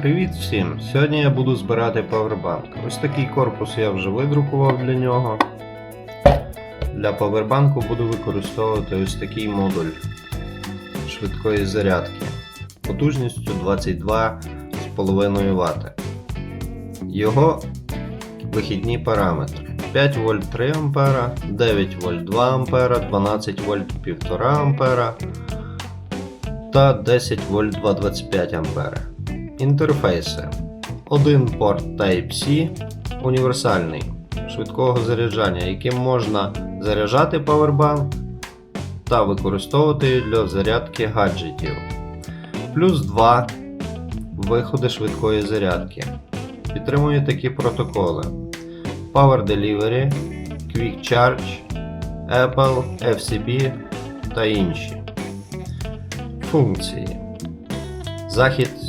Привіт всім! Сьогодні я буду збирати павербанк. Ось такий корпус я вже видрукував для нього. Для павербанку буду використовувати ось такий модуль швидкої зарядки потужністю 22,5 Вт. Його вихідні параметри 5 вольт 3 А, 9 вольт 2 А, 12 вольт 1,5 А та 10 вольт 225 А. Інтерфейси. Один порт Type-C універсальний швидкого заряджання, яким можна заряджати павербанк та використовувати для зарядки гаджетів. Плюс 2 виходи швидкої зарядки. Підтримує такі протоколи: Power Delivery, Quick Charge, Apple, FCB та інші. Функції. Захист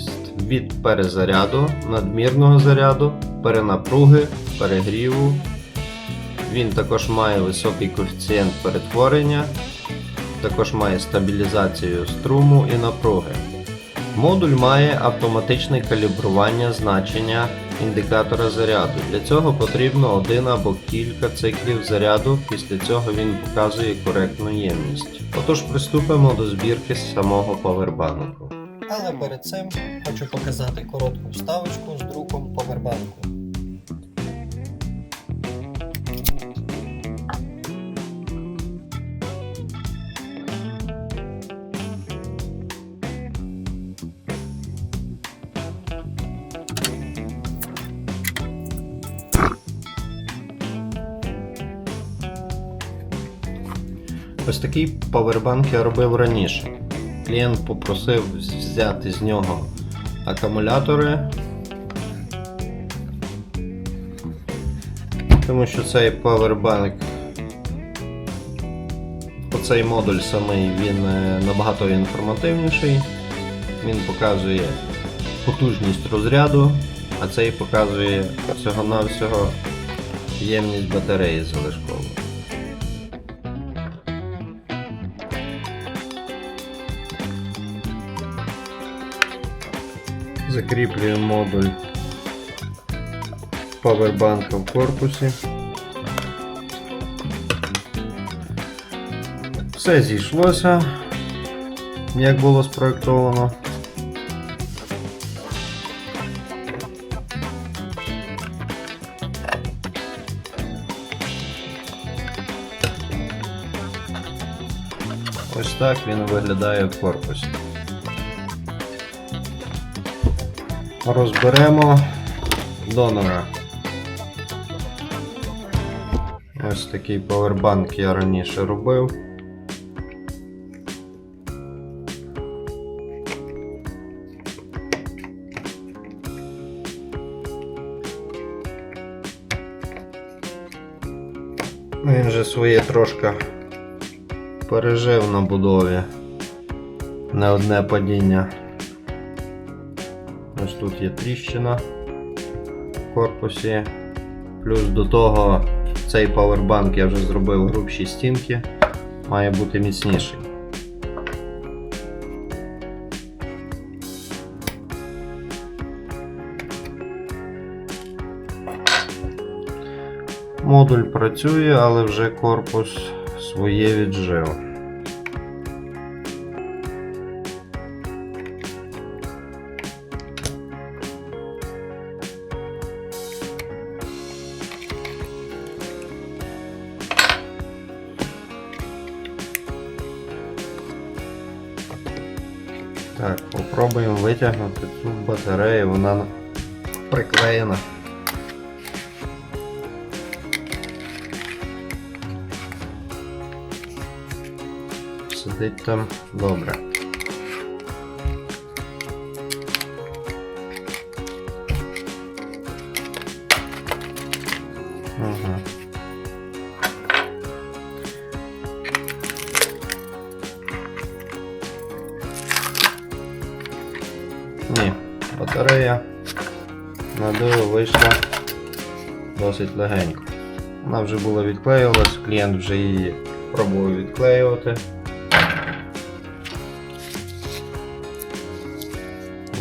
від перезаряду, надмірного заряду, перенапруги, перегріву. Він також має високий коефіцієнт перетворення, також має стабілізацію струму і напруги. Модуль має автоматичне калібрування значення індикатора заряду. Для цього потрібно один або кілька циклів заряду, після цього він показує коректну ємність. Отож приступимо до збірки самого павербанку. Але перед цим хочу показати коротку вставочку з друком повербанку. Ось такий павербанк я робив раніше. Клієнт попросив взяти з нього акумулятори, тому що цей павербанк, оцей модуль самий, він е, набагато інформативніший. Він показує потужність розряду, а цей показує всього-навсього ємність батареї залишкову. Закріплюємо модуль павербанка в корпусі. Все зійшлося, як було спроєктовано. Ось так він виглядає в корпусі. Розберемо донора. Ось такий павербанк я раніше робив. Він же своє трошки пережив на будові. Не одне падіння. Тут є тріщина в корпусі. Плюс до того цей павербанк я вже зробив грубші стінки, має бути міцніший. Модуль працює, але вже корпус своє віджив. Так, попробуємо витягнути цю батарею, вона приклеєна. Сидить там добре. Батарея на диво вийшла досить легенько. Вона вже була відклеювалась, клієнт вже її пробував відклеювати.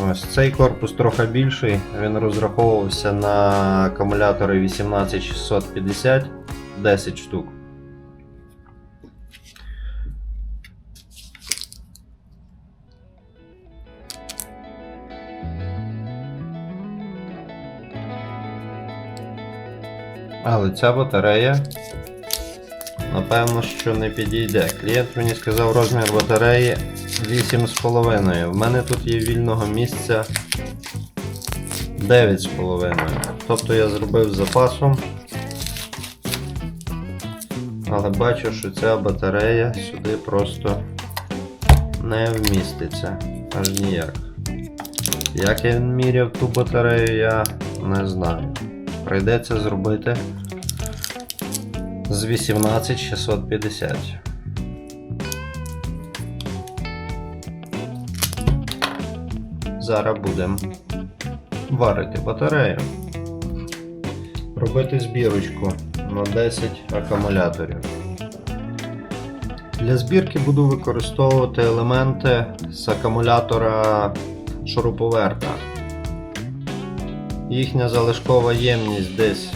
Ось цей корпус трохи більший, він розраховувався на акумулятори 18650 10 штук. Але ця батарея, напевно, що не підійде. Клієнт мені сказав розмір батареї 8,5. В мене тут є вільного місця 9,5. Тобто я зробив запасом. Але бачу, що ця батарея сюди просто не вміститься. Аж ніяк. Як я міряв ту батарею, я не знаю. Прийдеться зробити з 18650. Зараз будемо варити батарею. Робити збірочку на 10 акумуляторів. Для збірки буду використовувати елементи з акумулятора шуруповерта. Їхня залишкова ємність десь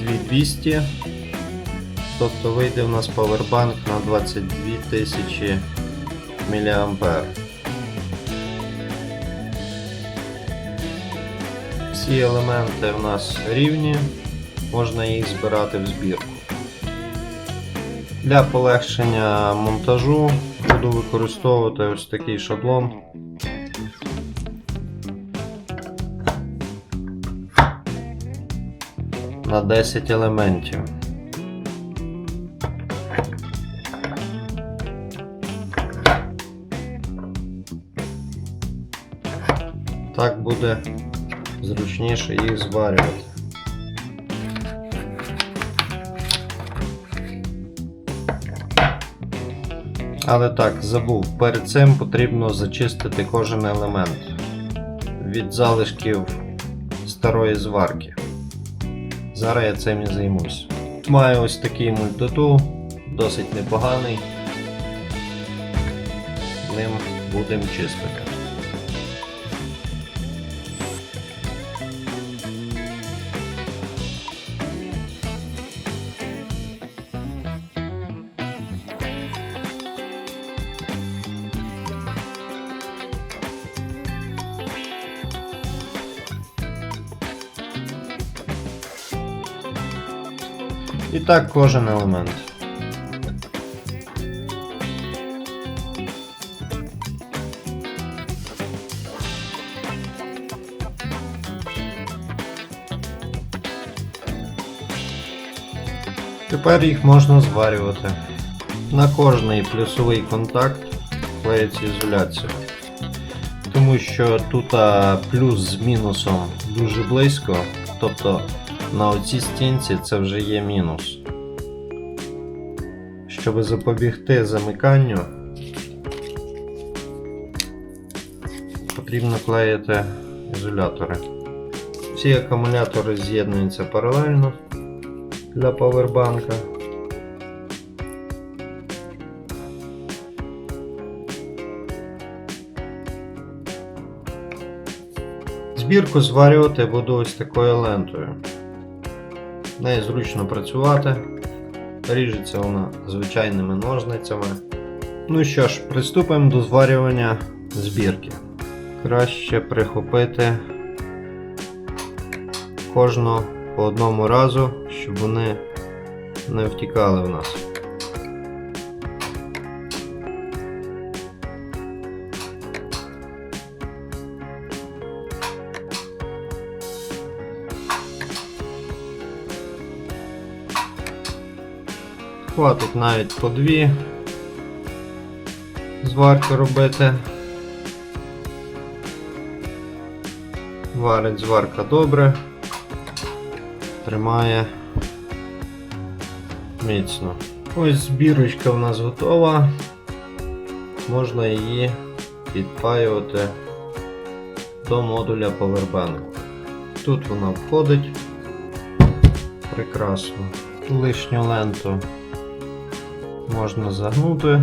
2200. Тобто вийде в нас павербанк на 22 тисячі мА. Всі елементи в нас рівні, можна їх збирати в збірку. Для полегшення монтажу буду використовувати ось такий шаблон. На 10 елементів. Так буде зручніше їх зварювати. Але так, забув, перед цим потрібно зачистити кожен елемент від залишків старої зварки. Зараз я цим і займусь. Маю ось такий мультитул, досить непоганий. Ним будемо чистити. І так кожен елемент. Тепер їх можна зварювати. На кожний плюсовий контакт клеїться ізоляція. Тому що тут плюс з мінусом дуже близько, тобто на оцій стінці це вже є мінус. Щоб запобігти замиканню, потрібно клеїти ізолятори. Всі акумулятори з'єднуються паралельно для павербанка. Збірку зварювати буду ось такою лентою. Нею зручно працювати. Ріжеться вона звичайними ножницями. Ну що ж, приступимо до зварювання збірки. Краще прихопити кожну по одному разу, щоб вони не втікали в нас. Хватить навіть по дві зварки робити. Варить зварка добре, тримає міцно. Ось збірочка в нас готова. Можна її підпаювати до модуля Powerbank. Тут вона входить прекрасно. Лишню ленту можна загнути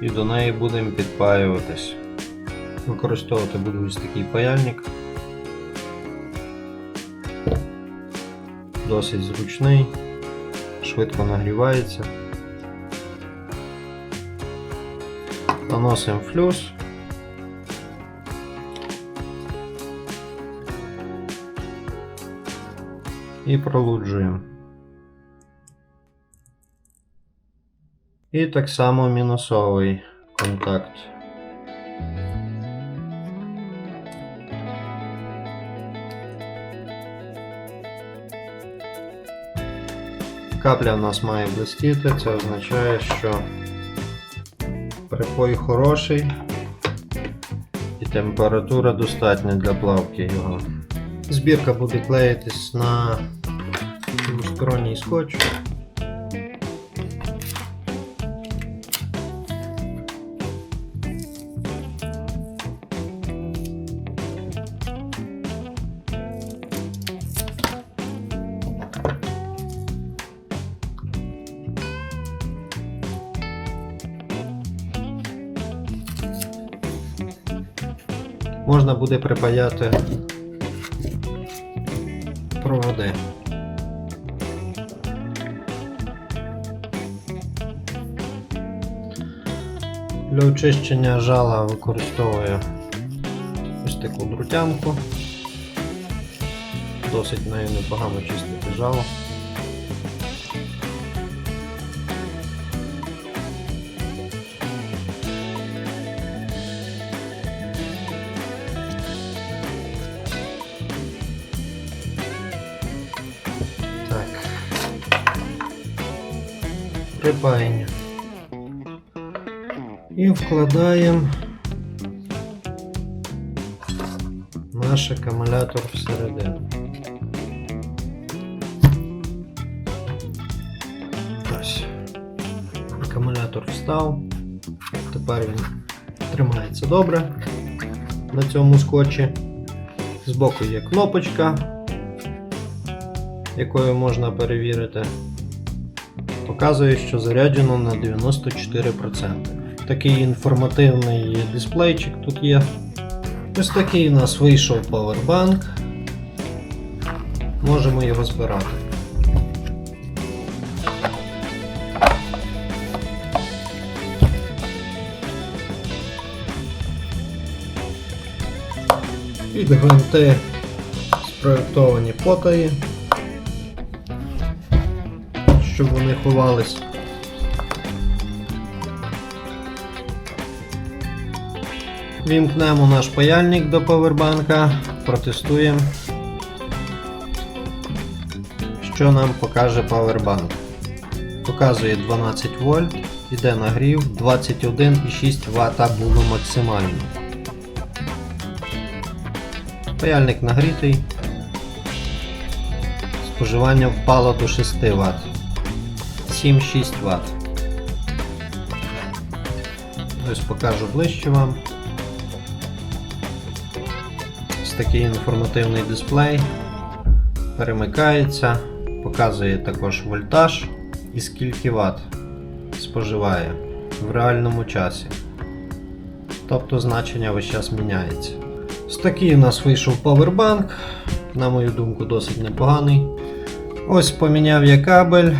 і до неї будемо підпаюватись. Використовувати буду ось такий паяльник. Досить зручний, швидко нагрівається. Наносимо флюс. І пролуджуємо. І так само мінусовий контакт. Капля в нас має блистіти, це означає, що припой хороший і температура достатня для плавки його. Збірка буде клеїтись на двосторонній скотч. Можна буде припаяти проводи. Для очищення жала використовую ось таку друтянку. Досить нею непогано чистити жало. Припаяння. І вкладаємо наш акумулятор всередину. Ось. Акумулятор встав. Тепер він тримається добре на цьому скотчі. Збоку є кнопочка, якою можна перевірити. Показує, що заряджено на 94%. Такий інформативний дисплейчик тут є. Ось такий у нас вийшов павербанк. Можемо його збирати. Під гвинти спроєктовані потаї, щоб вони ховались. Вімкнемо наш паяльник до повербанка, протестуємо, що нам покаже павербанк. Показує 12 вольт, іде нагрів, 21,6 Вт було максимально. Паяльник нагрітий. Споживання впало до 6 Вт. 7-6 Вт. Ось покажу ближче вам. Ось такий інформативний дисплей. Перемикається, показує також вольтаж і скільки Вт споживає в реальному часі. Тобто значення весь час міняється. Ось такий у нас вийшов павербанк. На мою думку, досить непоганий. Ось поміняв я кабель.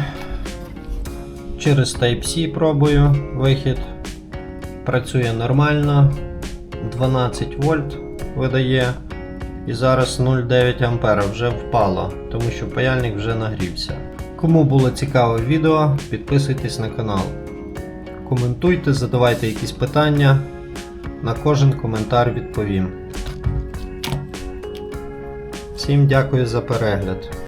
Через Type-C пробую вихід. Працює нормально. 12 вольт видає. І зараз 0,9 ампера вже впало, тому що паяльник вже нагрівся. Кому було цікаве відео, підписуйтесь на канал. Коментуйте, задавайте якісь питання. На кожен коментар відповім. Всім дякую за перегляд.